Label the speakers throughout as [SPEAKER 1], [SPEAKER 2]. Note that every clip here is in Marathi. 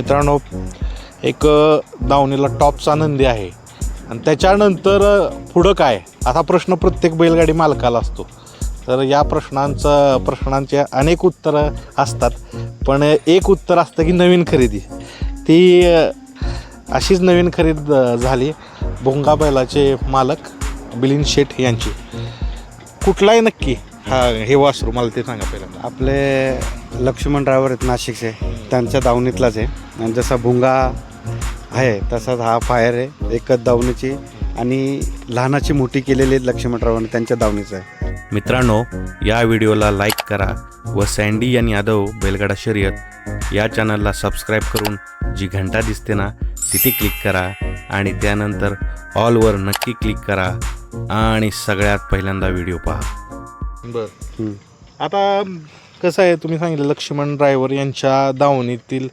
[SPEAKER 1] मित्रांनो एक अ, दावणीला टॉपचा नंदी आहे. आणि त्याच्यानंतर पुढं काय? असा प्रश्न प्रत्येक बैलगाडी मालकाला असतो. तर या प्रश्नांचं प्रश्नांचे अनेक उत्तरं असतात. पण एक उत्तर असतं की नवीन खरेदी. ती अशीच नवीन खरेदी झाली. भोंगा बैलाचे मालक बिलिन शेठ यांची. कुठलाही नक्की हा हे वासरू मला ते सांगा पहिल्यांदा.
[SPEAKER 2] आपले लक्ष्मण ड्रायव्हर आहेत नाशिकचे. त्यांच्या दावणीतलाच आहे. आणि जसा भुंगा आहे तसाच हा फायर आहे. एकच दावणीची आणि लहानाची मोठी केलेली आहेत लक्ष्मण ड्रायव्हर त्यांच्या दावणीचं आहे.
[SPEAKER 3] मित्रांनो या व्हिडिओला लाईक करा व सँडी आणि यादव बैलगाडा शर्यत या चॅनलला सबस्क्राईब करून जी घंटा दिसते ना तिथे क्लिक करा आणि त्यानंतर ऑलवर नक्की क्लिक करा आणि सगळ्यात पहिल्यांदा व्हिडिओ पहा.
[SPEAKER 1] बरं. आता कसं आहे तुम्ही सांगितलं लक्ष्मण ड्रायव्हर यांच्या दावणीतील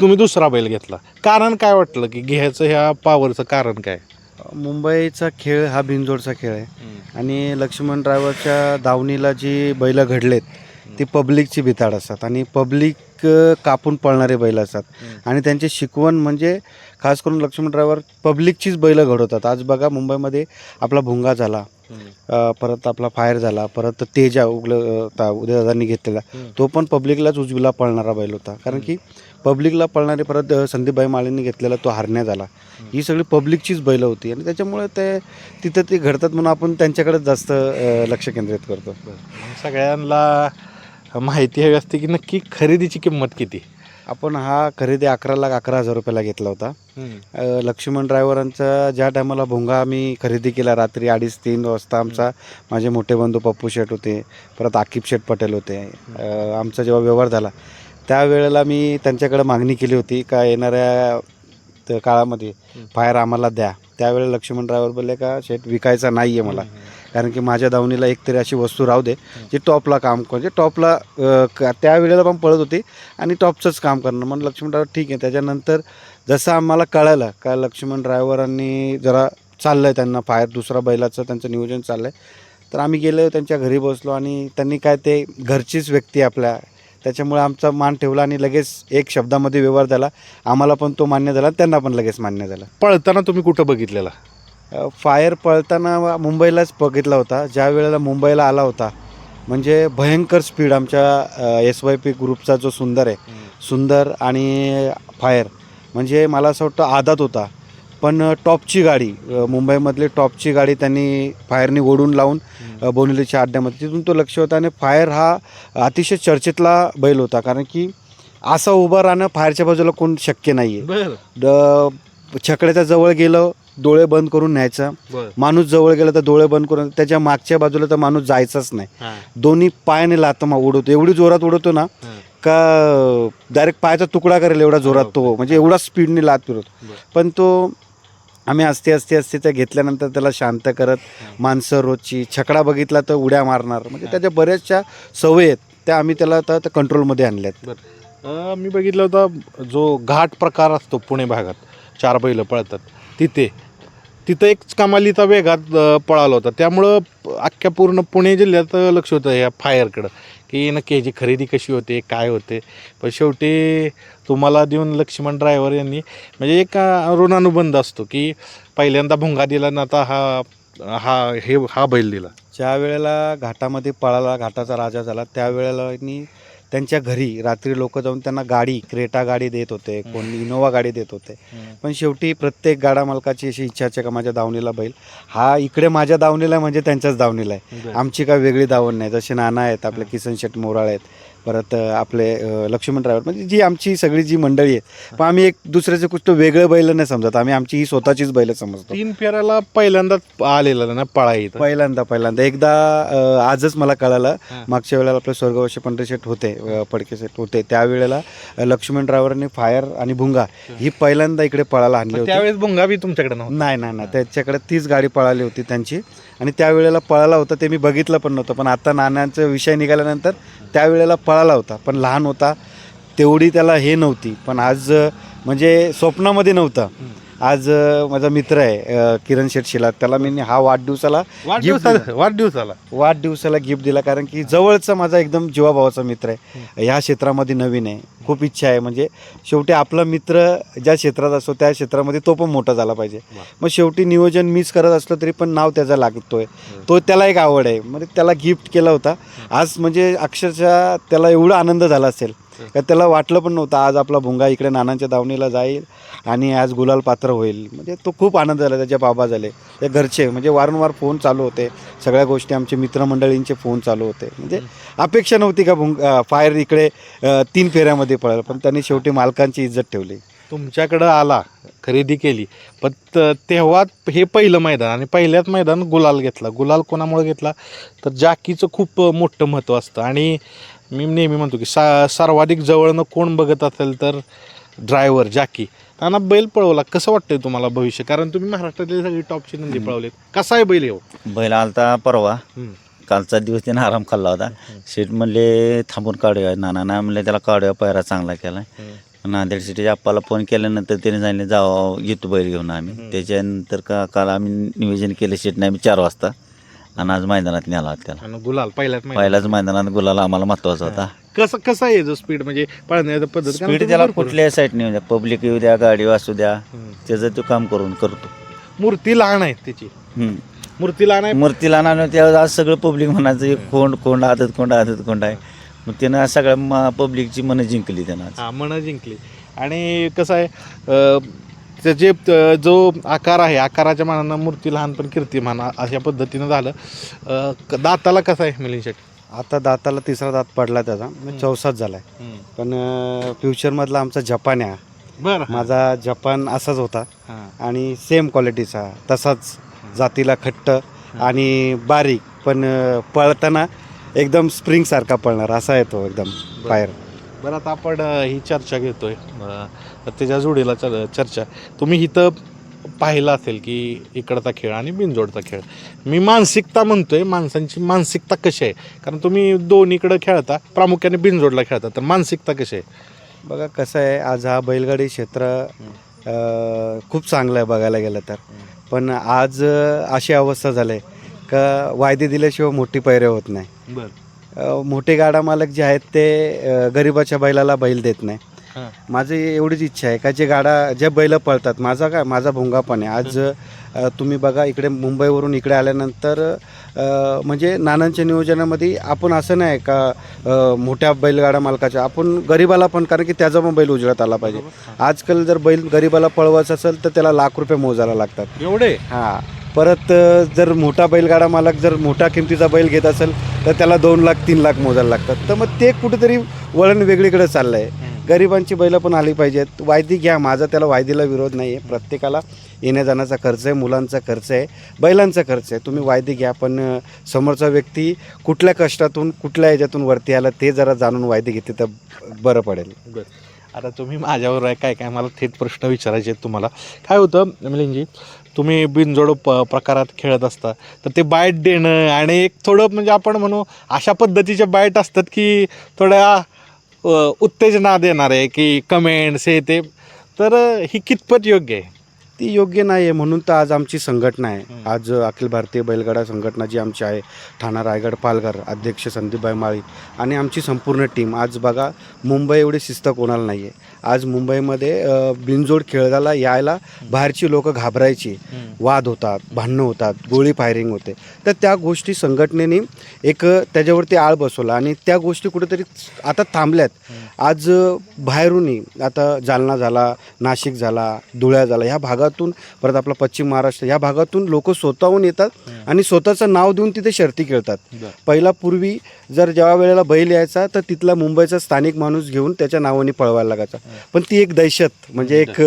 [SPEAKER 1] तुम्ही दुसरा बैल घेतला. कारण काय वाटलं की घ्यायचं ह्या पावरचं कारण काय?
[SPEAKER 2] मुंबईचा खेळ हा बिनजोडचा खेळ आहे. आणि लक्ष्मण ड्रायव्हरच्या दावणीला जी बैलं घडलेत ती पब्लिकची भिताड असतात. आणि पब्लिक कापून पळणारे बैल असतात. आणि त्यांची शिकवण म्हणजे खास करून लक्ष्मण ड्रायव्हर पब्लिकचीच बैलं घडवतात. आज बघा मुंबईमध्ये आपला भुंगा झाला परत आपला फायर झाला परत तेजा उगल उदयदादांनी घेतलेला. तो पण पब्लिकलाच उजवीला पळणारा बैल होता. कारण की पब्लिकला पळणारे परत अ, संदीपभाई माळेंनी घेतलेला तो हारण्या झाला. ही सगळी पब्लिकचीच बैलं होती आणि त्याच्यामुळे ते तिथं ते घडतात म्हणून आपण त्यांच्याकडे जास्त लक्ष केंद्रित करतो.
[SPEAKER 1] सगळ्यांना माहिती हवी असते की नक्की खरेदीची किंमत किती?
[SPEAKER 2] आपण हा खरेदी अकरा लाख अकरा हजार रुपयाला घेतला होता. अ, लक्ष्मण ड्रायव्हरांचा ज्या टायमाला भोंगा आम्ही खरेदी केला रात्री अडीच तीन वाजता आमचा माझे मोठे बंधू पप्पू शेठ होते परत आकिब शेठ पटेल होते. अ, आमचा जेव्हा व्यवहार झाला त्यावेळेला मी त्यांच्याकडे मागणी केली होती का येणाऱ्या त- काळामध्ये फायर आम्हाला द्या. त्यावेळेला लक्ष्मण ड्रायव्हर बोलले का शेठ विकायचा नाही आहे मला कारण की माझ्या धावणीला एकतरी अशी वस्तू राहू दे जी टॉपला काम म्हणजे टॉपला त्यावेळेला पण पळत होती आणि टॉपचंच काम करणं म्हणून लक्ष्मण ठीक आहे. त्याच्यानंतर जसं आम्हाला कळालं का लक्ष्मण ड्रायव्हरांनी जरा चाललं आहे त्यांना फायर दुसरा बैलाचं त्यांचं नियोजन चाललं आहे तर आम्ही गेलो त्यांच्या घरी बसलो आणि त्यांनी काय ते घरचीच व्यक्ती आपल्या त्याच्यामुळे आमचा मान ठेवला आणि लगेच एक शब्दामध्ये व्यवहार झाला. आम्हाला पण तो मान्य झाला त्यांना पण लगेच मान्य झाला.
[SPEAKER 1] पळताना तुम्ही कुठं बघितलेला?
[SPEAKER 2] फायर पळताना मुंबईलाच बघितला होता. ज्या वेळेला मुंबईला आला होता म्हणजे भयंकर स्पीड आमच्या एस वाय पी ग्रुपचा जो सुंदर आहे सुंदर आणि फायर म्हणजे मला असं वाटतं आदात होता. पण टॉपची गाडी मुंबईमधली टॉपची गाडी त्यांनी फायरनी ओढून लावून अ, बोनिवलीच्या अड्ड्यामध्ये तिथून तो लक्ष होता आणि फायर हा अतिशय चर्चेतला बैल होता. कारण की असं उभं राहणं फायरच्या बाजूला कोण शक्य नाही आहे छकड्याच्या जवळ गेलं डोळे बंद करून न्यायचं.
[SPEAKER 1] बर.
[SPEAKER 2] माणूस जवळ गेला तर डोळे बंद करून त्याच्या मागच्या बाजूला तर माणूस जायचाच नाही. दोन्ही पायाने लातमा उडवतो. एवढी जोरात उडवतो ना का डायरेक्ट पायाचा तुकडा करेल एवढा जोरात तो. म्हणजे एवढा स्पीडने लात फिरवतो. पण तो आम्ही असते असते असते त्या घेतल्यानंतर त्याला शांत करत माणसं रोजची छकडा बघितला तर उड्या मारणार. म्हणजे त्याच्या बऱ्याचशा सवयी आहेत त्या आम्ही त्याला आता कंट्रोलमध्ये आणल्यात.
[SPEAKER 1] अ, मी बघितलं होतं जो घाट प्रकार असतो पुणे भागात चार बैल पळतात तिथे तिथं एक कमालीचा वेगात पळाला होता. त्यामुळं अख्ख्या पूर्ण पुणे जिल्ह्यात लक्ष होतं ह्या फायरकडं. की नक्की ह्याची खरेदी कशी होते काय होते. पण शेवटी तुम्हाला देऊन लक्ष्मण ड्रायव्हर यांनी म्हणजे एक ऋणानुबंध असतो की पहिल्यांदा भुंगा दिला ना आता हा हा हे हा बैल दिला.
[SPEAKER 2] ज्या वेळेला घाटामध्ये पळाला घाटाचा राजा झाला त्यावेळेला यांनी त्यांच्या घरी रात्री लोक जाऊन त्यांना गाडी क्रेटा गाडी देत होते कोण इनोवा गाडी देत होते. पण शेवटी प्रत्येक गाडा मालकाची अशी इच्छा आहे का माझ्या दावणीला बैल? हा इकडे माझ्या दावणीला आहे म्हणजे त्यांच्याच दावणीला आहे. आमची काय वेगळी दावण नाही. जसे नाना आहेत आपले किसन शेट मोराळे आहेत परत आपले लक्ष्मण ड्रायव्हर म्हणजे जी आमची सगळी जी मंडळी आहे पण आम्ही एक दुसऱ्याचं कुठं वेगळं बैल नाही समजत. आम्ही आमची ही स्वतःचीच बैल समजतो.
[SPEAKER 1] तीन फेऱ्याला पहिल्यांदाच आलेला ना पळा इथं?
[SPEAKER 2] पहिल्यांदा पहिल्यांदा. एकदा आजच मला कळालं. मागच्या वेळेला आपले स्वर्गवर्ष पंढरी शेठ होते फडके शेठ होते. त्यावेळेला लक्ष्मण ड्रायव्हरने फायर आणि भुंगा ही पहिल्यांदा इकडे पळायला आणली होती.
[SPEAKER 1] त्यावेळेस भुंगा बी तुमच्याकडे नव्हता?
[SPEAKER 2] नाही नाही नाही. त्याच्याकडे तीच गाडी पळाली होती त्यांची. आणि त्यावेळेला पळाला होता ते मी बघितलं पण नव्हतं. पण आता नाण्यांचा विषय निघाल्यानंतर त्यावेळेला पळाला होता पण लहान होता तेवढी त्याला हे नव्हती. पण आज म्हणजे स्वप्नामध्ये नव्हतं. आज अ, माझा मित्र आहे अ, किरण शेठ शिलार त्याला मी हा वाढदिवसाला gift
[SPEAKER 1] वाढदिवसाला वाढदिवसाला.
[SPEAKER 2] वाढदिवसाला गिफ्ट दिला कारण की जवळचा माझा एकदम जीवाभावाचा मित्र आहे. ह्या क्षेत्रामध्ये नवीन आहे. खूप इच्छा आहे. म्हणजे शेवटी आपला मित्र ज्या क्षेत्रात असतो त्या क्षेत्रामध्ये तो पण मोठा झाला पाहिजे.
[SPEAKER 1] वा.
[SPEAKER 2] मग शेवटी नियोजन मीच करत असलो तरी पण नाव त्याचा लागतोय. तो त्याला एक आवड आहे. म्हणजे त्याला गिफ्ट केला होता. आज म्हणजे अक्षरशः त्याला एवढा आनंद झाला असेल. का त्याला वाटलं पण नव्हतं आज आपला भुंगा इकडे नानांच्या दावणीला जाईल आणि आज गुलाल पात्र होईल. म्हणजे तो खूप आनंद झाला त्याच्या बाबा झाले ते घरचे. म्हणजे वारंवार फोन चालू होते सगळ्या गोष्टी आमचे मित्रमंडळींचे फोन चालू होते. म्हणजे अपेक्षा नव्हती का भुंग फायर इकडे तीन फेऱ्यामध्ये पळेल पण त्यांनी शेवटी मालकांची इज्जत ठेवली.
[SPEAKER 1] तुमच्याकडं आला खरेदी केली पण तेव्हा हे पहिलं मैदान आणि पहिल्याच मैदान गुलाल घेतला. गुलाल कोणामुळे घेतला? तर जाकीचं खूप मोठं महत्त्व असतं. आणि मी नेहमी म्हणतो की सा सर्वाधिक जवळनं कोण बघत असेल तर ड्रायव्हर जाकी. त्यांना बैल पळवला. कसं वाटतंय तुम्हाला भविष्य? कारण तुम्ही महाराष्ट्रातली सगळी टॉपची नंदी पळवलीत. कसा आहे बैल येऊ
[SPEAKER 4] बैल आलता परवा. कालचा दिवस त्याने आराम खाल्ला होता. शेट म्हणले थांबून काढूया. नाना नाही म्हणले त्याला काढूया पायरा चांगला केला नांदेड सिटीच्या आप्पाला फोन केल्यानंतर त्याने सांगितले जावं येतो बैल घेऊन आम्ही. त्याच्यानंतर का काल आम्ही नियोजन केलं शेटने आम्ही चार वाजता. आणि आज मैदानात नेला होता त्याला.
[SPEAKER 1] आणि गुलाल पहिल्याच
[SPEAKER 4] पहिल्याच मैदानात गुलाला आम्हाला महत्त्वाचा होता.
[SPEAKER 1] कसं कसं आहे जो स्पीड म्हणजे पळण्याची पद्धत कारण
[SPEAKER 4] स्पीड
[SPEAKER 1] तुम्ही
[SPEAKER 4] त्याला
[SPEAKER 1] भरपूर-
[SPEAKER 4] कुठल्याही साईडने येऊ द्या पब्लिक येऊ द्या गाडी असू द्या
[SPEAKER 1] हम्म.
[SPEAKER 4] त्याचं तो काम करून करतो.
[SPEAKER 1] मूर्ती लहान आहे त्याची
[SPEAKER 4] हम्म.
[SPEAKER 1] मूर्ती लहान आहे.
[SPEAKER 4] मूर्तीला आणून त्यावेळेस आज सगळं पब्लिक म्हणायचं हे कोंड कोंड आदत कोंड आदत कोंड आहे. मग त्यानं आज सगळ्या पब्लिकची मनं जिंकली त्यानं आज.
[SPEAKER 1] हा मन जिंकली. आणि कसं आहे अं, त्याचे जो आकार आहे आकाराच्या मानानं मूर्ती लहान पण कीर्ती म्हणा अशा पद्धतीनं झालं. दाताला कसं आहे मिलिंद शेट
[SPEAKER 2] आता दाताला तिसरा दात पडला त्याचा. चौसाच झाला आहे पण फ्युचरमधला आमचा जपान आहे
[SPEAKER 1] बरं.
[SPEAKER 2] माझा जपान असाच होता. आणि सेम क्वालिटीचा तसाच जातीला खट्ट आणि बारीक. पण पळताना एकदम स्प्रिंगसारखा पळणार असा आहे तो एकदम फायर
[SPEAKER 1] बरं आता आपण ही चर्चा घेतोय. तर त्याच्या जोडीला चर- चर्चा. तुम्ही इथं पाहिलं असेल की इकडचा खेळ आणि बिनजोडचा खेळ. मी मानसिकता म्हणतोय माणसांची मानसिकता कशी आहे? कारण तुम्ही दोन्हीकडं खेळता प्रामुख्याने बिनजोडला खेळता तर मानसिकता कशी आहे?
[SPEAKER 2] बघा कसं आहे आज हा बैलगाडी क्षेत्र खूप चांगलं आहे बघायला गेलं तर. पण आज अशी अवस्था झाली आहे का वायदे दिल्याशिवाय मोठी पैरे होत नाही. मोठे गाडा मालक जे आहेत ते गरिबाच्या बैलाला बैल देत नाही. माझी एवढीच इच्छा आहे का जे गाडा जे बैल पळतात माझा काय माझा भोंगा पण आहे. आज तुम्ही बघा इकडे मुंबईवरून इकडे आल्यानंतर म्हणजे नानांच्या नियोजनामध्ये आपण असं नाही का मोठ्या बैलगाडा मालकाच्या आपण गरिबाला पण कारण की त्याचा पण बैल उजळत आला पाहिजे. आजकाल जर बैल गरिबाला पळवायचं असेल तर त्याला लाख रुपये मोजायला लागतात.
[SPEAKER 1] एवढे?
[SPEAKER 2] हां. परत जर मोठा बैलगाडा मालक जर मोठा किमतीचा बैल घेत असेल तर त्याला दोन लाख तीन लाख मोजायला लागतात. तर मग ते कुठेतरी वळण वेगळीकडे चाललं आहे गरिबांची बैलं पण आली पाहिजेत. वायदी घ्या माझा त्याला वायदीला विरोध नाही आहे प्रत्येकाला येण्या जाण्याचा खर्च आहे मुलांचा खर्च आहे बैलांचा खर्च आहे. तुम्ही वायदी घ्या पण समोरचा व्यक्ती कुठल्या कष्टातून कुठल्या याच्यातून वरती आला ते जरा जाणून वायदी घेते तर बरं पडेल.
[SPEAKER 1] बरं. आता तुम्ही माझ्यावर आहे काय काय मला थेट प्रश्न विचारायचे आहेत तुम्हाला. काय होतं मिलिंदजी तुम्ही बिनजोड प प्रकारात खेळत असता तर ते बाईट देणं आणि एक थोडं म्हणजे आपण म्हणू अशा पद्धतीचे बाईट असतात की थोड्या उत्तेजना देणारे की कमेंट्स हे ते. तर ही कितपत योग्य आहे?
[SPEAKER 2] ती योग्य नाही आहे म्हणून तर आज आमची संघटना आहे. आज अखिल भारतीय बैलगाडा संघटना जी आमची आहे ठाणा रायगड पालघर अध्यक्ष संदीपभाई माळी आणि आमची संपूर्ण टीम. आज बघा मुंबई एवढी शिस्त कोणाला नाही आहे आज मुंबईमध्ये बिनजोड खेळायला यायला बाहेरची लोक घाबरायची. वाद होतात भांडणं होतात गोळी फायरिंग होते. तर त्या गोष्टी संघटनेने एक त्याच्यावरती आळ बसवला आणि त्या गोष्टी कुठेतरी आता थांबल्यात. आज बाहेरूनही आता जालना झाला नाशिक झाला धुळ्या झाला ह्या भागातून परत आपला पश्चिम महाराष्ट्र ह्या भागातून लोक स्वतःहून येतात आणि स्वतःचं नाव देऊन तिथे शर्ती खेळतात. पहिला पूर्वी जर जेव्हा वेळेला बैल यायचा तर तिथला मुंबईचा स्थानिक माणूस घेऊन त्याच्या नावाने पळवायला लागायचा. पण ती एक दहशत म्हणजे एक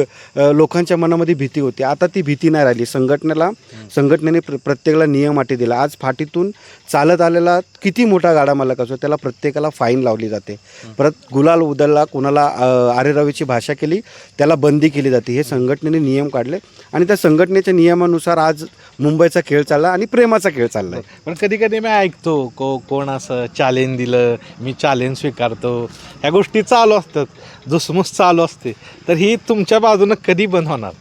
[SPEAKER 2] लोकांच्या मनामध्ये भीती होती. आता ती भीती नाही राहिली. संघटनेला संघटनेने प्र प्रत्येकाला नियम अटी दिला. आज फाटीतून चालत आलेला किती मोठा गाडा मालक असो त्याला प्रत्येकाला फाईन लावली जाते. परत गुलाल उदलला कुणाला अ, आरेरावीची भाषा केली त्याला बंदी केली जाते. हे संघटनेने नियम काढले आणि त्या संघटनेच्या नियमानुसार आज मुंबईचा खेळ चालला आणि प्रेमाचा खेळ चालला आहे
[SPEAKER 1] पण कधी कधी मी ऐकतो को कोण असं चॅलेंज दिलं मी चॅलेंज स्वीकारतो. ह्या गोष्टी चालू असतात. धुसमुस चालू असते. तर ही तुमच्या बाजूनं कधी बंद होणार?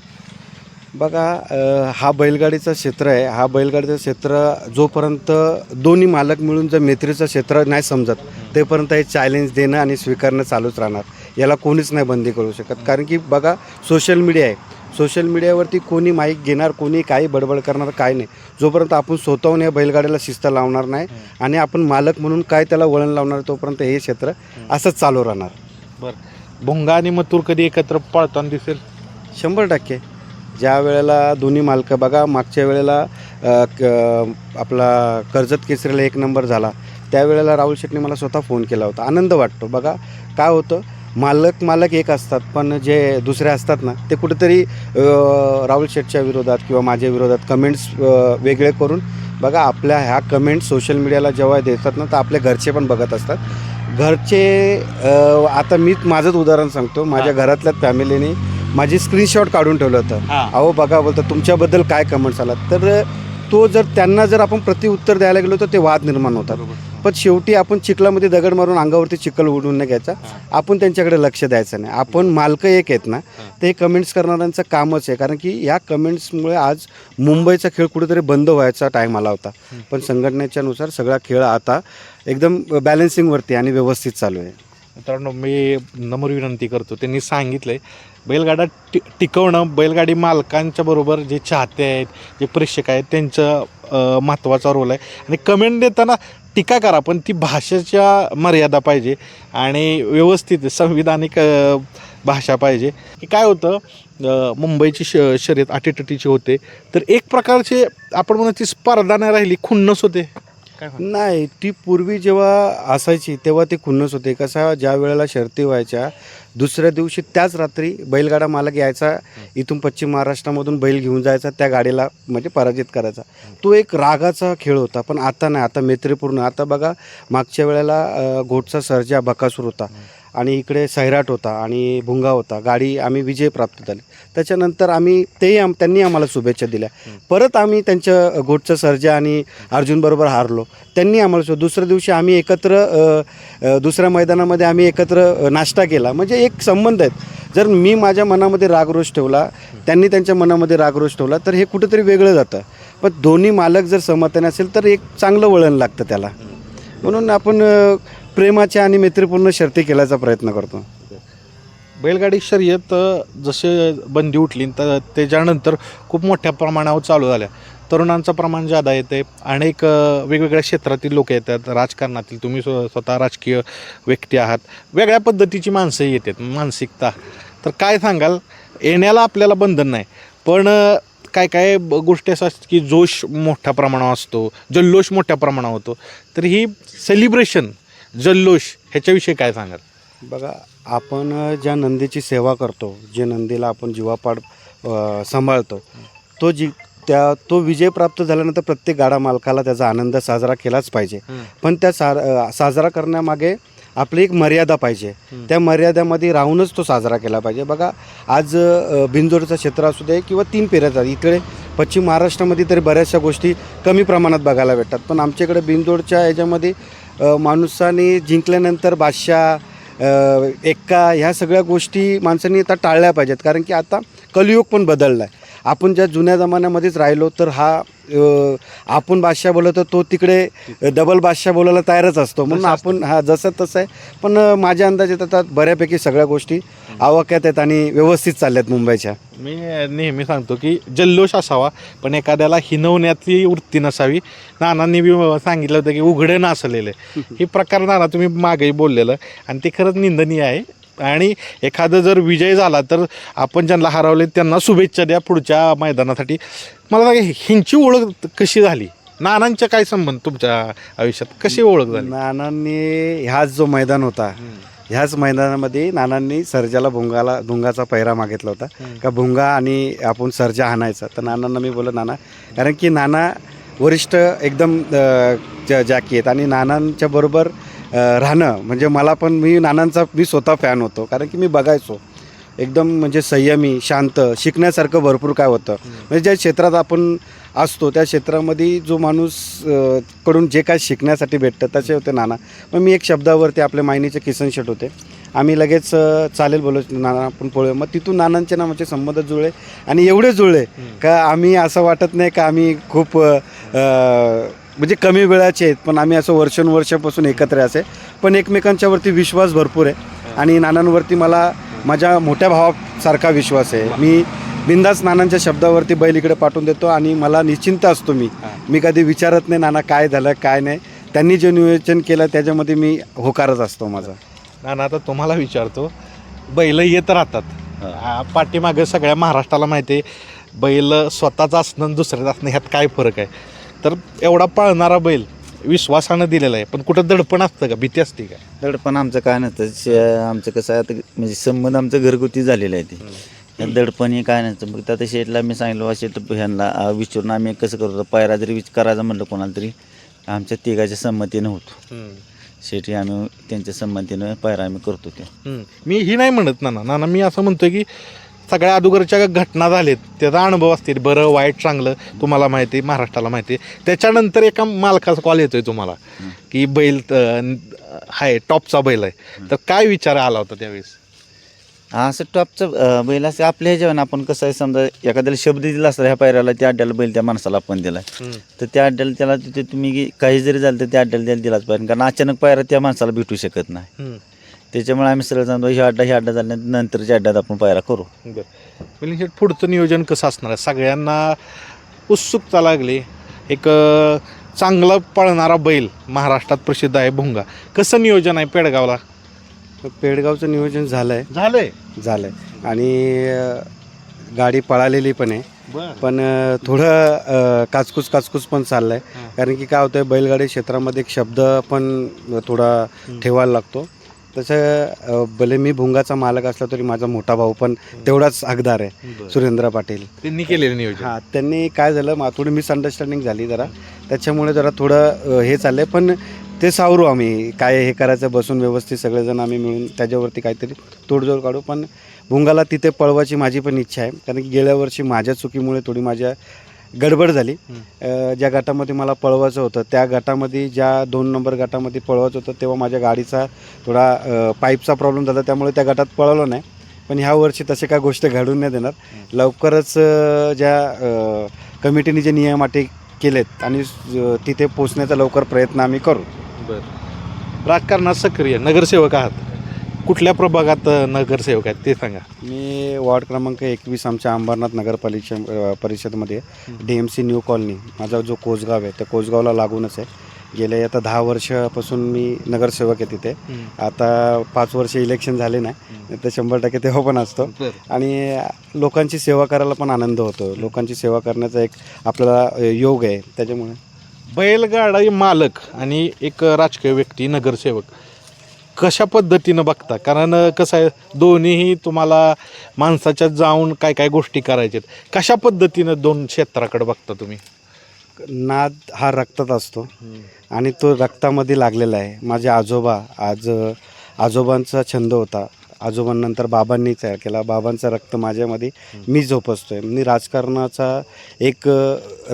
[SPEAKER 2] बघा हा बैलगाडीचं क्षेत्र आहे. हा बैलगाडीचं क्षेत्र जोपर्यंत दोन्ही मालक मिळून जर मैत्रीचं क्षेत्र नाही समजत तेपर्यंत हे चॅलेंज देणं आणि स्वीकारणं चालूच राहणार. याला कोणीच नाही बंदी करू शकत. कारण की बघा सोशल मीडिया आहे. सोशल मीडियावरती कोणी माईक घेणार कोणी काही बडबड करणार काय नाही. जोपर्यंत आपण स्वतःहून या बैलगाड्याला शिस्त लावणार नाही आणि आपण मालक म्हणून काय त्याला वळण लावणार तोपर्यंत हे क्षेत्र असंच चालू राहणार.
[SPEAKER 1] बरं. भोंगा आणि मथुर कधी एकत्र पळताना दिसेल?
[SPEAKER 2] शंभर टक्के. ज्या वेळेला दोन्ही मालकं बघा मागच्या वेळेला आपला कर्जत केसरीला एक नंबर झाला. त्यावेळेला राहुल शेट्टी मला स्वतः फोन केला होता. आनंद वाटतो. बघा काय होतं? मालक मालक एक असतात पण जे दुसरे असतात ना ते कुठेतरी राहुल शेटच्या विरोधात किंवा माझ्या विरोधात कमेंट्स वेगळे करून बघा आपल्या ह्या कमेंट सोशल मीडियाला जेव्हा देतात ना तर आपल्या घरचे पण बघत असतात. घरचे आता मी माझंच उदाहरण सांगतो. माझ्या घरातल्या फॅमिलीने माझी स्क्रीनशॉट काढून ठेवलं होतं. अहो बघा बोलतं तुमच्याबद्दल काय कमेंट्स आला तर तो जर त्यांना जर आपण प्रतिउत्तर द्यायला गेलो तर ते वाद निर्माण होतात. पण शेवटी आपण चिखलामध्ये दगड मारून अंगावरती चिखल उडून नाही घ्यायचा. आपण त्यांच्याकडे लक्ष द्यायचं नाही. आपण मालकं एक आहेत ना ते कमेंट्स करणाऱ्यांचं कामच आहे. कारण की या कमेंट्समुळे आज मुंबईचा खेळ कुठेतरी बंद व्हायचा टाईम आला होता. पण संघटनेच्या नुसार सगळा खेळ आता एकदम बॅलन्सिंगवरती आणि व्यवस्थित चालू आहे.
[SPEAKER 1] मित्रांनो मी नम्र विनंती करतो. त्यांनी सांगितलंय बैलगाडा टि टिकवणं बैलगाडी मालकांच्या बरोबर जे चाहते आहेत जे प्रेक्षक आहेत त्यांचं महत्त्वाचा रोल आहे. आणि कमेंट देताना टीका करा पण ती भाषेच्या मर्यादा पाहिजे आणि व्यवस्थित संविधानिक भाषा पाहिजे. की काय होतं मुंबईची श शर्यत आटीटटीची होते तर एक प्रकारचे आपण म्हणून ती स्पर्धा नाही राहिली खुन्नस होते. काय म्हणता?
[SPEAKER 2] नाही ती पूर्वी जेव्हा असायची तेव्हा ती खुन्नस होते. कसा ज्या वेळेला शर्ती व्हायच्या दुसऱ्या दिवशी त्याच रात्री बैलगाडा मालक यायचा इथून पश्चिम महाराष्ट्रामधून बैल घेऊन जायचा त्या गाडीला म्हणजे पराजित करायचा. तो एक रागाचा खेळ होता पण आता नाही. आता मैत्रीपूर्ण. आता बघा मागच्या वेळेला अ, घोटचा सर्जा बकासूर होता. आणि इकडे सैराट होता आणि भुंगा होता. गाडी आम्ही विजय प्राप्त झाले. त्याच्यानंतर आम्ही तेही आम त्यांनी आम्हाला शुभेच्छा दिल्या. परत आम्ही त्यांच्या घोटचं सर्जा आणि अर्जुनबरोबर हारलो. त्यांनी आम्हाला शो दुसऱ्या दिवशी आम्ही एकत्र दुसऱ्या मैदानामध्ये आम्ही एकत्र नाश्ता केला. म्हणजे एक संबंध आहेत. जर मी माझ्या मनामध्ये रागरोष ठेवला त्यांनी त्यांच्या मनामध्ये रागरोष ठेवला तर हे कुठेतरी वेगळं जातं. पण दोन्ही मालक जर सहमताने असेल तर एक चांगलं वळण लागतं त्याला. म्हणून आपण प्रेमाच्या आणि मैत्रीपूर्ण शर्ती केल्याचा प्रयत्न करतो.
[SPEAKER 1] बैलगाडी शर्यत जसे बंदी उठली तर त्याच्यानंतर खूप मोठ्या प्रमाणावर चालू झाल्या. तरुणांचं प्रमाण जादा येते अनेक वेगवेगळ्या क्षेत्रातील लोक येतात राजकारणातील तुम्ही स्व स्वतः राजकीय व्यक्ती आहात वेगळ्या पद्धतीची माणसंही येतात मानसिकता. तर काय सांगाल? येण्याला आपल्याला बंधन नाही पण काय काय गोष्टी असं असतात की जोश मोठ्या प्रमाणावर असतो जल्लोष मोठ्या प्रमाणावर होतो. तर ही सेलिब्रेशन जल्लोष ह्याच्याविषयी काय सांगाल?
[SPEAKER 2] बघा आपण ज्या नंदीची सेवा करतो जे नंदीला आपण जीवापाड सांभाळतो तो जी त्या तो विजय प्राप्त झाल्यानंतर प्रत्येक गाडा मालकाला त्याचा आनंद साजरा केलाच पाहिजे. पण त्या सा साजरा करण्यामागे आपली एक मर्यादा पाहिजे. त्या मर्यादेमध्ये राहूनच तो साजरा केला पाहिजे. बघा आज अ, बिनजोडचं क्षेत्र असू दे किंवा तीन पेऱ्याचा इकडे पश्चिम महाराष्ट्रामध्ये तरी बऱ्याचशा गोष्टी कमी प्रमाणात बघायला भेटतात. पण आमच्याकडे बिनजोडच्या याच्यामध्ये माणसाने जिंकल्यानंतर बादशाह एक्का ह्या सगळ्या गोष्टी माणसांनी आता टाळल्या पाहिजेत. कारण की आता कलियुग पण बदलला आहे आपण ज्या जुन्या जमान्यामध्येच राहिलो तर हा अ, आपण बादशाह बोलतो तो तिकडे डबल बादशाह बोलायला तयारच असतो. म्हणून आपण हा जसं तसं आहे. पण अ, माझ्या अंदाजात आता बऱ्यापैकी सगळ्या गोष्टी आवाक्यात आहेत आणि व्यवस्थित चालल्यात मुंबईच्या.
[SPEAKER 1] मी नेहमी सांगतो की जल्लोष असावा पण एखाद्याला हिनवण्याची वृत्ती नसावी. नानांनी बी सांगितलं होतं की उघडे नाचलेले हे प्रकार नाना तुम्ही मागेही बोललेलं. आणि ते खरंच निंदनीय आहे. आणि एखादं जर विजय झाला तर आपण ज्यांना हरवले त्यांना शुभेच्छा द्या पुढच्या मैदानासाठी. मला सांगा ह्यांची ओळख कशी झाली? नानांच्या काय संबंध तुमच्या आयुष्यात? कशी ओळख झाली?
[SPEAKER 2] नानांनी ह्याच जो मैदान होता ह्याच मैदानामध्ये नानांनी सर्जाला भुंगाला भुंगाचा पैरा मागितला होता. का भुंगा आणि आपण सर्जा हाणायचा तर नानांना मी बोललो नाना कारण की नाना वरिष्ठ एकदम जॅकी आहेत आणि नानांच्या बरोबर राहणं. म्हणजे मला पण मी नानांचा मी स्वतः फॅन होतो. कारण की मी बघायचो. एकदम म्हणजे संयमी शांत शिकण्यासारखं भरपूर काय होतं. म्हणजे ज्या क्षेत्रात आपण असतो त्या क्षेत्रामध्ये जो माणूसकडून जे काय शिकण्यासाठी भेटतं तसे होते नाना. मग मी एक शब्दावरती आपल्या मायनीचे किसन शेट होते. आम्ही लगेच चालेल बोललो नाना आपण पळूया. मग तिथून नानांचे नामाचे संबंध जुळले. आणि एवढे जुळले का आम्ही असं वाटत नाही का आम्ही खूप म्हणजे कमी वेळाचे आहेत पण आम्ही असं वर्षानुवर्षापासून एकत्र असे. पण एकमेकांच्यावरती विश्वास भरपूर आहे. आणि नानांवरती मला माझ्या मोठ्या भावासारखा विश्वास आहे. मी बिंदास नानांच्या शब्दावरती बैल इकडे पाठवून देतो आणि मला निश्चिंत असतो मी. मी कधी विचारत नाही नाना काय झालं काय नाही? त्यांनी जे नियोजन केलं त्याच्यामध्ये मी होकारच असतो माझा.
[SPEAKER 1] ना ना आता तुम्हाला विचारतो बैल येत राहतात. पाठीमागं सगळ्या महाराष्ट्राला माहिती आहे बैल स्वतःचा असणं दुसऱ्याचं असणं ह्यात काय फरक आहे? तर एवढा पळणारा बैल विश्वासानं दिलेला आहे. पण कुठं दडपण असतं का? भीती असते का?
[SPEAKER 4] दडपण आमचं काय नसतं श- आमचं कसं आहे आता म्हणजे संबंध आमचं घरगुती झालेलं आहे ते. दडपण हे काय नसतं मग आता शेटला मी सांगितलं बा शेट ह्यांना विचारून आम्ही कसं करतो पायरा जरी विच करायचा म्हटलं कोणाला तरी आमच्या तिघाच्या संमतीनं होतो. शेठी आम्ही त्यांच्या संमतीनं पायरा आम्ही करतो ते.
[SPEAKER 1] मी ही नाही म्हणत ना ना ना मी असं म्हणतोय की सगळ्या अगोदरच्या घटना झालेत. त्याचा अनुभव असतील. बरं वाईट चांगलं तुम्हाला माहिती आहे महाराष्ट्राला माहिती. आहे त्याच्यानंतर एका मालकाचा कॉल येतोय तुम्हाला. की बैल आहे टॉपचा बैल आहे. तर काय विचार आला होता त्यावेळेस?
[SPEAKER 4] हा असं टॉपचं बैल असं आपल्या ह्याच्यावर आपण कसं आहे समजा एखाद्याला शब्द दिला असता ह्या पायऱ्याला त्या अड्ड्याला बैल त्या माणसाला आपण दिला तर त्या अड्ड्याला त्याला तिथे तुम्ही काही जरी झालं तर त्या अड्ड्याला त्याला दिलाच पाहिजे. कारण अचानक पायरा त्या माणसाला भेटू शकत नाही. त्याच्यामुळे आम्ही सरळ सांगतो ही अड्डा ही अड्डा झाल्यानंतर नंतरच्या अड्ड्यात आपण पायरा करू.
[SPEAKER 1] बरं. म्हणजे हे पुढचं नियोजन कसं असणार आहे? सगळ्यांना उत्सुकता लागली. एक अं, चांगला पळणारा बैल महाराष्ट्रात प्रसिद्ध आहे भुंगा. कसं नियोजन आहे पेडगावला?
[SPEAKER 2] पेडगावचं नियोजन झालं आहे
[SPEAKER 1] झालंय.
[SPEAKER 2] झालं आहे आणि अ, गाडी पळालेली पण आहे. पण अ, थोडं अ, काचकूच काचकूच पण चाललं आहे कारण की काय होतं आहे बैलगाडी क्षेत्रामध्ये एक शब्द पण थोडा ठेवायला लागतो. तसं भले मी भुंगाचा मालक असला तरी माझा मोठा भाऊ पण तेवढाच हकदार आहे सुरेंद्र पाटील.
[SPEAKER 1] त्यांनी केलेलं नियोजन?
[SPEAKER 2] हां त्यांनी काय झालं मा थोडी मिसअंडरस्टँडिंग झाली जरा. त्याच्यामुळे जरा थोडं हे चाललं आहे पण ते सावरू आम्ही काय हे करायचं बसून व्यवस्थित सगळेजण आम्ही मिळून त्याच्यावरती काहीतरी तोडजोड काढू. पण भुंगाला तिथे पळवायची माझी पण इच्छा आहे. कारण की गेल्या वर्षी माझ्या चुकीमुळे थोडी माझ्या गडबड झाली. अ, ज्या गटामध्ये मला पळवायचं होतं त्या गटामध्ये ज्या दोन नंबर गटामध्ये पळवायचं होतं तेव्हा माझ्या गाडीचा थोडा अ, पाईपचा प्रॉब्लेम झाला. त्यामुळे त्या गटात पळवलं नाही. पण ह्या वर्षी तसे काय गोष्ट घडून नाही देणार. लवकरच अ, ज्या कमिटीने जे नियम अटी केलेत आणि अ, तिथे पोचण्याचा लवकर प्रयत्न आम्ही करू.
[SPEAKER 1] बरं. राजकारणात सक्रिय नगरसेवक आहात. कुठल्या प्रभागात नगरसेवक आहेत ते सांगा.
[SPEAKER 2] मी वॉर्ड क्रमांक एकवीस आमच्या अंबरनाथ नगरपालिका अ, परिषदमध्ये D M C new colony. माझा जो कोसगाव आहे त्या कोसगावला लागूनच आहे. गेले आता दहा वर्षापासून मी नगरसेवक आहे तिथे. आता पाच वर्ष इलेक्शन झाले नाही. तर शंभर टक्के तेव्हा पण असतो. आणि लोकांची सेवा करायला पण आनंद होतो. लोकांची सेवा करण्याचा एक आपल्याला अ, योग आहे. त्याच्यामुळे
[SPEAKER 1] बैलगाडा मालक आणि एक राजकीय व्यक्ती नगरसेवक. कशा पद्धतीनं बघता? कारण कसं आहे दोन्हीही तुम्हाला माणसाच्यात जाऊन काय काय गोष्टी करायच्यात कशा पद्धतीनं दोन क्षेत्राकडे बघता तुम्ही?
[SPEAKER 2] नाद हा रक्तात असतो. आणि तो रक्तामध्ये लागलेला आहे. माझे आजोबा आज आजोबांचा छंद होता. आजोबांनंतर बाबांनी तयार केला. बाबांचं रक्त माझ्यामध्ये मी जोपासतोय. मी राजकारणाचा एक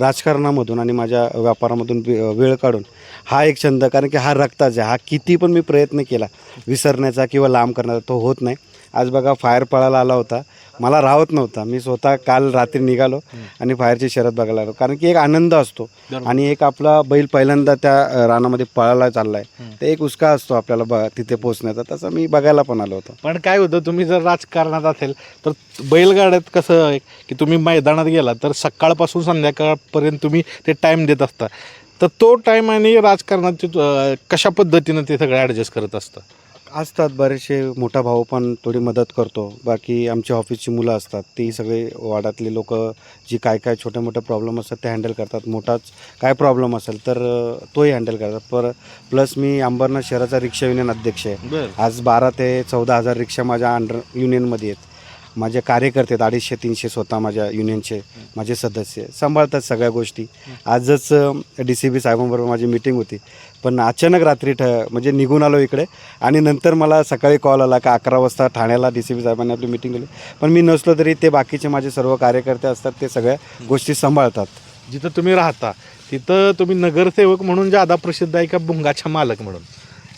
[SPEAKER 2] राजकारणामधून आणि माझ्या व्यापारामधून वेळ काढून हा एक छंद कारण की हा रक्ताचा आहे. हा किती पण मी प्रयत्न केला विसरण्याचा किंवा लांब करण्याचा तो होत नाही. आज बघा फायर पळायला आला होता. मला राहत नव्हता. मी स्वतः काल रात्री निघालो आणि फायरची शरद बघायला आलो. कारण की एक आनंद असतो. आणि एक आपला बैल पहिल्यांदा त्या रानामध्ये पळायला चाललाय. ते एक उस्का असतो आपल्याला तिथे पोचण्याचा तसं मी बघायला पण आलो होतो.
[SPEAKER 1] पण काय होतं तुम्ही जर राजकारणात असेल तर बैलगाड्यात कसं आहे की तुम्ही मैदानात गेला तर सकाळपासून संध्याकाळपर्यंत तुम्ही ते टाईम देत असता. तर तो टाईम आणि राजकारणात कशा पद्धतीनं ते सगळं ॲडजस्ट करत असतं?
[SPEAKER 2] असतात बरेचसे मोठा भाऊ पण थोडी मदत करतो. बाकी आमच्या ऑफिसची मुलं असतात ती सगळे वाड्यातली लोक जी काय काय छोटे मोठे प्रॉब्लेम असतात ते हँडल करतात. मोठाच काय प्रॉब्लेम असेल तर तोही हँडल करतात. पर प्लस मी अंबरनाथ शहराचा रिक्षा युनियन अध्यक्ष आहे. आज बारा ते चौदा हजार रिक्षा माझ्या अंडर युनियनमध्ये आहेत. माझे कार्यकर्ते आहेत अडीचशे तीनशे स्वतः माझ्या युनियनचे माझे सदस्य. सांभाळतात सगळ्या गोष्टी. आजच डी सी बी साहेबांबरोबर माझी मिटिंग होती. पण अचानक रात्री ठ म्हणजे निघून आलो इकडे. आणि नंतर मला सकाळी कॉल आला का अकरा वाजता ठाण्याला डी सी बी साहेबांनी आपली मिटिंग केली पण मी नसलो तरी ते बाकीचे माझे सर्व कार्यकर्ते असतात ते सगळ्या गोष्टी सांभाळतात.
[SPEAKER 1] जिथं तुम्ही राहता तिथं तुम्ही नगरसेवक म्हणून जादा प्रसिद्ध आहे का भुंगाच्या मालक म्हणून?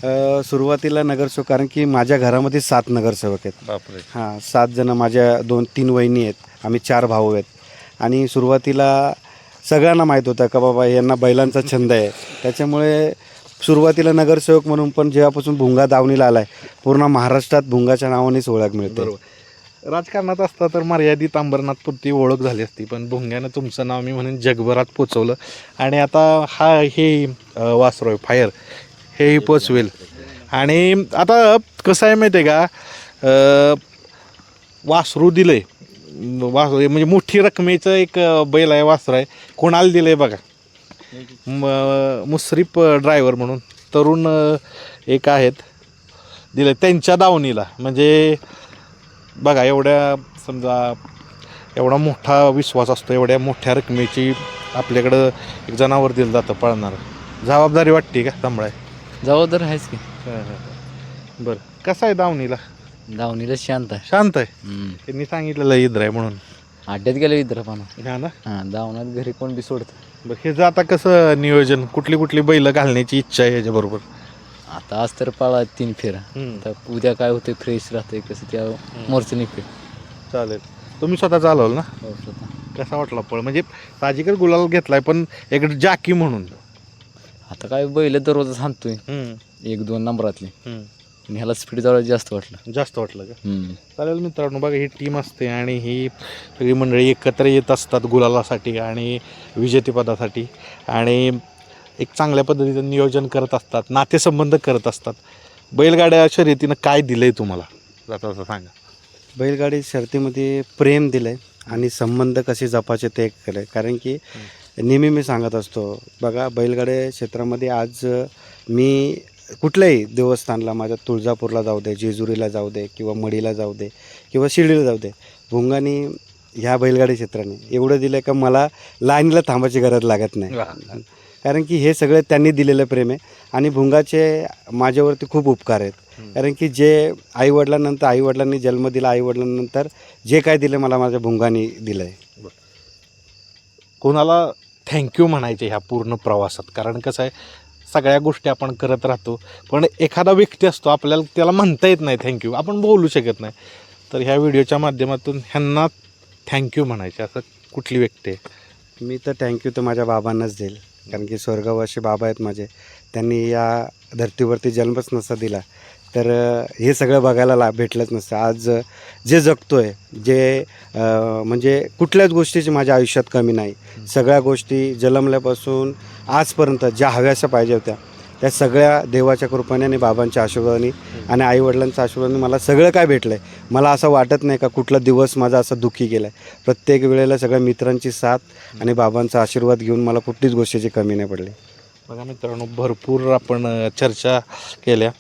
[SPEAKER 2] अ, सुरुवातीला नगरसेवक कारण की माझ्या घरामध्ये सात नगरसेवक आहेत.
[SPEAKER 1] बापरे.
[SPEAKER 2] हां सात जण माझ्या दोन तीन वहिनी आहेत. आम्ही चार भाऊ आहेत. आणि सुरुवातीला सगळ्यांना माहीत होतं का बाबा यांना बैलांचा छंद आहे. त्याच्यामुळे सुरुवातीला नगरसेवक म्हणून पण जेव्हापासून भुंगा दावणीला आला आहे पूर्ण महाराष्ट्रात भुंगाच्या नावानेच ओळख मिळते.
[SPEAKER 1] बरोबर. राजकारणात असता तर मर्यादित अंबरनाथपुरती ओळख झाली असती पण भुंग्यानं तुमचं नाव मी म्हणून जगभरात पोचवलं. आणि आता हा हे अं, वासरू आहे फायर हेही पोचवेल. आणि आता कसं आहे माहिती आहे का वासरू दिलं आहे वासरू म्हणजे मोठी रकमेचं एक बैल आहे वासरू आहे. कोणाला आहे बघा. म मुश्रीफ ड्रायव्हर म्हणून तरुण एक आहेत. दिले त्यांच्या दावणीला. म्हणजे बघा एवढ्या समजा एवढा मोठा विश्वास असतो एवढ्या मोठ्या रकमेची आपल्याकडं एक जनावर दिलं जातं पळणार. जबाबदारी वाटते का सांभाळाय
[SPEAKER 5] जबाबदार आहेच की.
[SPEAKER 1] बरं. कसं आहे दावणीला?
[SPEAKER 5] दावणीला शांत आहे.
[SPEAKER 1] शांत आहे. त्यांनी सांगितलेलं इद्र आहे म्हणून.
[SPEAKER 5] अड्ड्यात गेलं विद्रापाना
[SPEAKER 1] हा ना?
[SPEAKER 5] हां दावणात घरी कोण बी सोडतं.
[SPEAKER 1] बरं ह्याचं आता कसं नियोजन कुठली कुठली बैल घालण्याची इच्छा आहे ह्याच्याबरोबर?
[SPEAKER 5] आता आज तर पाळा तीन फेरा
[SPEAKER 1] हम्म.
[SPEAKER 5] तर उद्या काय होते फ्रेश राहते कसं त्या मोर्च निघते
[SPEAKER 1] चालेल. तुम्ही स्वतः चालवल ना?
[SPEAKER 5] हो स्वतः.
[SPEAKER 1] कसा वाटला पळ? म्हणजे साहजिकच गुलाल घेतलाय पण एक जाकी म्हणून.
[SPEAKER 5] आता काय बैल दररोजच हाणतोय.
[SPEAKER 1] हम्म,
[SPEAKER 5] एक दोन नंबरातले.
[SPEAKER 1] हम्म.
[SPEAKER 5] आणि ह्याला स्पीड जरा जास्त वाटलं.
[SPEAKER 1] जास्त वाटलं का?
[SPEAKER 5] हम्म.
[SPEAKER 1] चालेल मित्रांनो बघा ही टीम असते आणि ही सगळी मंडळी एकत्र येत असतात गुलालासाठी आणि विजेतेपदासाठी. आणि एक चांगल्या पद्धतीचं नियोजन करत असतात नातेसंबंध करत असतात. बैलगाड्या शर्यतीनं काय दिलं आहे तुम्हाला? जाता जाता सांगा.
[SPEAKER 2] बैलगाडी शर्तीमध्ये प्रेम दिलं आहे आणि संबंध कसे जपायचे ते केलं कारण की नेहमी मी सांगत असतो बघा बैलगाड्या क्षेत्रामध्ये आज मी कुठल्याही देवस्थानला माझ्या तुळजापूरला जाऊ दे जेजुरीला जाऊ दे किंवा मडीला जाऊ दे किंवा शिर्डीला जाऊ दे भुंगानी ह्या बैलगाडी क्षेत्राने एवढं दिलं का मला लाईनीला थांबायची गरज लागत नाही. कारण की हे सगळं त्यांनी दिलेलं प्रेम आहे आणि भुंगाचे माझ्यावरती खूप उपकार आहेत. कारण की जे आईवडिलांनंतर आईवडिलांनी जन्म दिला आईवडिलांनंतर जे काय दिलं मला माझ्या भुंगानी दिलं आहे
[SPEAKER 1] कोणाला थँक्यू म्हणायचे ह्या पूर्ण प्रवासात? कारण कसं आहे सगळ्या गोष्टी आपण करत राहतो. पण एखादा व्यक्ती असतो आपल्याला त्याला म्हणता येत नाही थँक्यू आपण बोलू शकत नाही. तर ह्या व्हिडिओच्या माध्यमातून ह्यांना थँक्यू म्हणायचे. असं कुठली व्यक्ती आहे?
[SPEAKER 2] मी तर थँक्यू तर माझ्या बाबांनाच देईल. कारण की स्वर्गवासी बाबा आहेत माझे. त्यांनी या धर्तीवरती जन्मच नसा दिला. तर हे सगळं बघायला ला भेटलंच नसतं. आज जे जगतो आहे जे म्हणजे कुठल्याच गोष्टीची माझ्या आयुष्यात कमी नाही. सगळ्या गोष्टी जन्मल्यापासून आजपर्यंत ज्या हव्याशा पाहिजे होत्या त्या सगळ्या देवाच्या कृपाने आणि बाबांच्या आशीर्वादाने आणि आईवडिलांच्या आशीर्वादाने मला सगळं काय भेटलं आहे मला असं वाटत नाही का कुठला दिवस माझा असा दुःखी गेला आहे प्रत्येक वेळेला सगळ्या मित्रांची साथ आणि बाबांचा आशीर्वाद घेऊन मला कुठलीच गोष्टीची कमी नाही पडली.
[SPEAKER 1] बघा मित्रांनो भरपूर आपण चर्चा केल्या.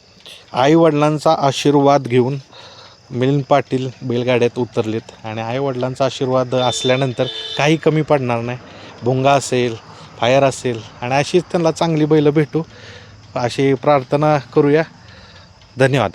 [SPEAKER 1] आईवडिलांचा आशीर्वाद घेऊन मिलिंद पाटील बैलगाड्यात उतरलेत. आणि आईवडिलांचा आशीर्वाद असल्यानंतर काही कमी पडणार नाही. भुंगा असेल फायर असेल आणि अशीच त्यांना चांगली बैलं भेटू. अशी प्रार्थना करूया. धन्यवाद.